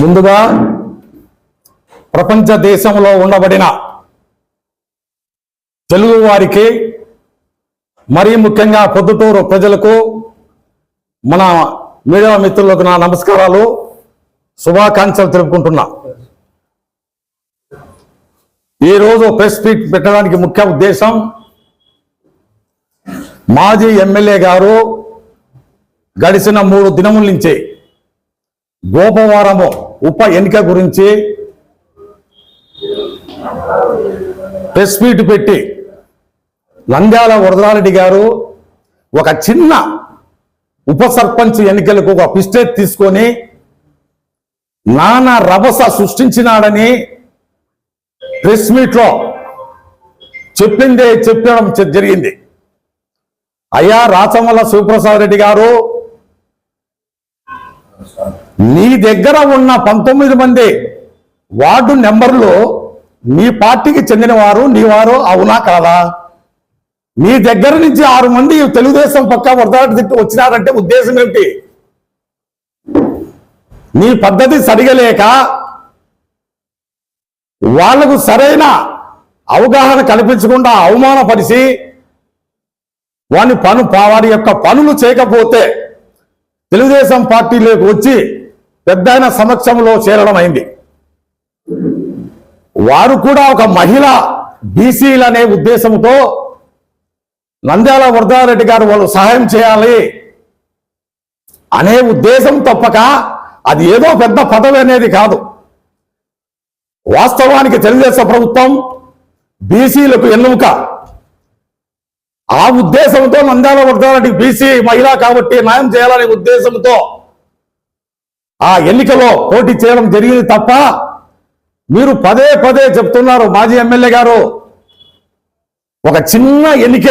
ముందుగా ప్రపంచ దేశంలో ఉండబడిన తెలుగు వారికి మరీ ముఖ్యంగా పొద్దుటూరు ప్రజలకు మన మీడియా మిత్రులకు నా నమస్కారాలు శుభాకాంక్షలు తెలుపుకుంటున్నా. ఈరోజు ప్రెస్ మీట్ పెట్టడానికి ముఖ్య ఉద్దేశం మాజీ ఎమ్మెల్యే గారు గడిచిన మూడు దినముల నుంచి గోపవారము ఉప ఎన్నిక గురించి ప్రెస్ మీట్ పెట్టి లంగాల వరదరారెడ్డి గారు ఒక చిన్న ఉప సర్పంచ్ ఎన్నికలకు ఒక పిస్టేట్ తీసుకొని నానా రభస సృష్టించినాడని ప్రెస్ మీట్లో చెప్పిందే చెప్పడం జరిగింది. అయ్యా రాచమల్ల శివప్రసాద్ రెడ్డి గారు నీ దగ్గర ఉన్న పంతొమ్మిది మంది వార్డు నెంబర్లు నీ పార్టీకి చెందిన వారు నీ వారు అవునా కాదా? నీ దగ్గర నుంచి ఆరు మంది తెలుగుదేశం పక్క వరదాటి దిక్కు వచ్చినారంటే ఉద్దేశం ఏమిటి నీ పద్ధతి సరిగలేక వాళ్ళకు సరైన అవగాహన కల్పించకుండా అవమానపరిచి వాని పను వారి యొక్క పనులు చేయకపోతే తెలుగుదేశం పార్టీలోకి వచ్చి పెద్ద సమక్షంలో చేరడం అయింది. వారు కూడా ఒక మహిళ బీసీలు అనే ఉద్దేశంతో నంద్యాల వరదారెడ్డి గారు వాళ్ళు సహాయం చేయాలి అనే ఉద్దేశం తప్పక అది ఏదో పెద్ద పదవి అనేది కాదు. వాస్తవానికి తెలుగుదేశం ప్రభుత్వం బీసీలకు ఎన్నుక ఆ ఉద్దేశంతో నంద్యాల వర్గాలకి బీసీ మహిళ కాబట్టి న్యాయం చేయాలనే ఉద్దేశంతో ఆ ఎన్నికలో పోటీ చేయడం జరిగింది తప్ప మీరు పదే పదే చెప్తున్నారు మాజీ ఎమ్మెల్యే గారు. ఒక చిన్న ఎన్నిక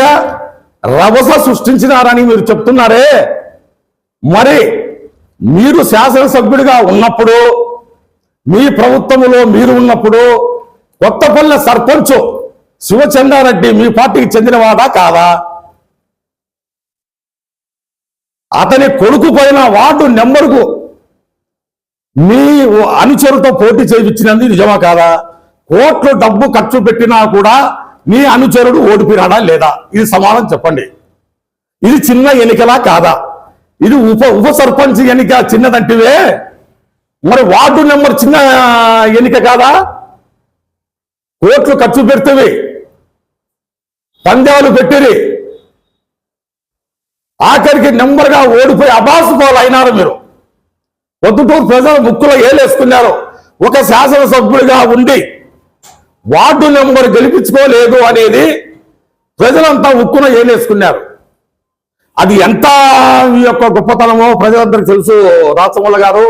రభస సృష్టించినారని మీరు చెప్తున్నారే. మరి మీరు శాసనసభ్యుడిగా ఉన్నప్పుడు మీ ప్రభుత్వంలో మీరు ఉన్నప్పుడు కొత్తపల్లె సర్పంచ్ శివచంద్రారెడ్డి మీ పార్టీకి చెందినవాడా కాదా? అతని కొడుకు పైన వార్డు నెంబరుకు మీ అనుచరుతో పోటీ చేయించినది నిజమా కాదా? కోట్లు డబ్బు ఖర్చు పెట్టినా కూడా మీ అనుచరుడు ఓడిపోయినాడా లేదా? ఇది సమాధానం చెప్పండి. ఇది చిన్న ఎన్నికలా కాదా? ఇది ఉప ఉప సర్పంచ్ ఎన్నిక చిన్నదంటివే. మరి వార్డు నెంబర్ చిన్న ఎన్నిక కాదా? కోట్లు ఖర్చు పెడితేవి. పందాలు పెట్టిరి. ఆఖరికి నెంబర్గా ఓడిపోయి అబాసుపాలు అయినారు మీరు. పొద్దుటూరు ప్రజలు ముక్కులో ఏలేసుకున్నారు. ఒక శాసనసభ్యుడిగా ఉండి వార్డు నెంబర్ గెలిపించుకోలేదు అనేది ప్రజలంతా ఉక్కున ఏలేసుకున్నారు. అది ఎంత మీ యొక్క గొప్పతనమో ప్రజలందరికీ తెలుసు రాచమల్ల గారు.